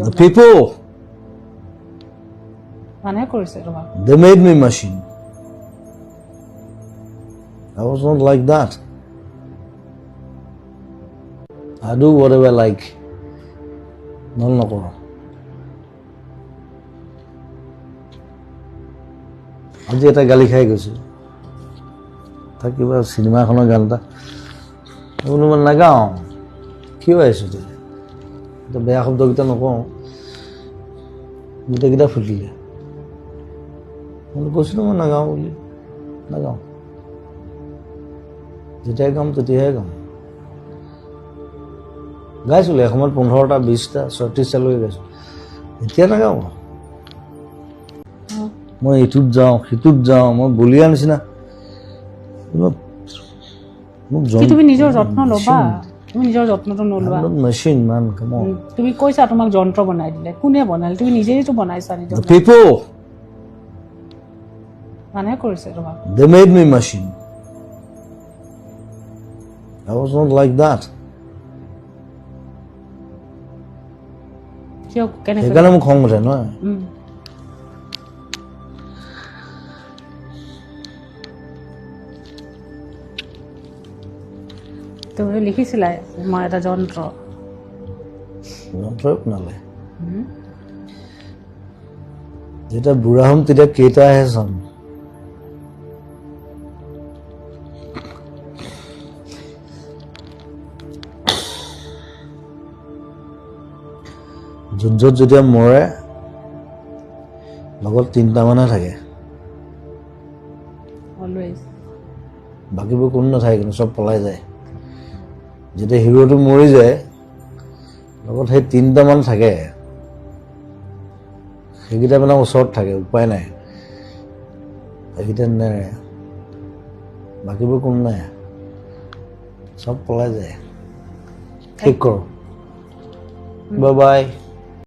The people, মানুহে কৰিছে তোমাক they made me machine. I was not like that. I do whatever I like. নহ'লে নকৰোঁ আজি এটা গালি খাই গৈছোঁ তাক কিবা চিনেমা এখনৰ গান এটা মই বোলো মই নাগাওঁ কিয় আহিছোঁ তেতিয়া এতিয়া বেয়া শব্দকেইটা নকওঁ গোটেইকেইটা ফুটিলে মই কৈছিলোঁ মই নাগাওঁ বুলি নাগাওঁ যেতিয়াই গাম তেতিয়াহে গাম গাইছিলোঁ এসময়ত পোন্ধৰটা বিছটা ছয়ত্ৰিছটালৈকে গাইছোঁ এতিয়া নাগাওঁ মই ইটোত যাওঁ সিটোত যাওঁ মই বলিয়া নিচিনা মোক- তুমি নিজৰ যত্ন ল'বা তুমি নিজৰ যত্নটো নলোৱা। মেচিন মান কাম উম, তুমি কৈছা তোমাক যন্ত্ৰ বনাই দিলে। কোনে বনালে? তুমি নিজেইতো বনাইছা নিজৰ people, মানুহে কৰিছে তোমাক। They made me machine. I was not like that. কিয় কেনেকৈ? সেইকাৰণে মোক খং উঠে নহয়? তুমি লিখিছিলা মই এটা যন্ত্ৰ যন্ত্ৰই শুনালে যেতিয়া বুঢ়া হ'ম তেতিয়া কেইটাহে চাম যুদ্ধত যেতিয়া মৰে লগত তিনিটামানহে থাকে বাকীবোৰ কোনো নাথাকে কিন্তু চব পলাই যায় যেতিয়া হিৰোটো মৰি যায় লগত সেই তিনিটামান থাকে। সেইকেইটা মানে ওচৰত থাকে উপায় নাই। সেইকেইটা নেৰে বাকীবোৰ কোনো নাই। চব পলাই যায়। ঠিক কৰোঁ বাই বাই